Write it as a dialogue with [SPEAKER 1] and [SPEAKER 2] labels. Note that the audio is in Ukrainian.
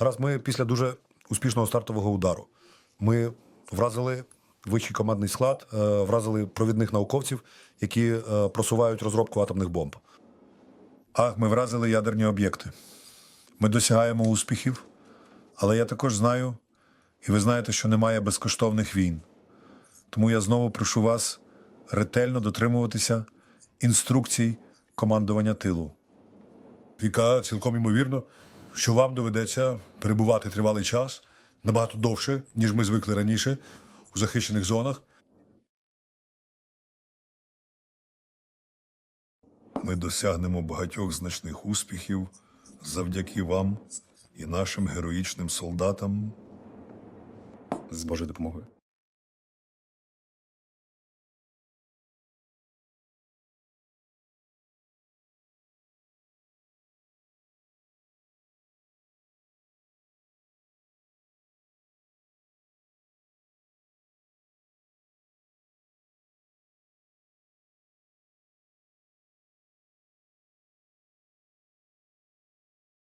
[SPEAKER 1] Раз ми після дуже успішного стартового удару ми вразили вищий командний склад, е, вразили провідних науковців, які е, просувають розробку атомних бомб.
[SPEAKER 2] Так, ми вразили ядерні об'єкти. Ми досягаємо успіхів, але я також знаю, і ви знаєте, що немає безкоштовних війн. Тому я знову прошу вас ретельно дотримуватися інструкцій командування тилу.
[SPEAKER 3] Віка цілком ймовірно, що вам доведеться перебувати тривалий час набагато довше, ніж ми звикли раніше у захищених зонах.
[SPEAKER 2] Ми досягнемо багатьох значних успіхів завдяки вам і нашим героїчним солдатам.
[SPEAKER 4] З Божою допомогою.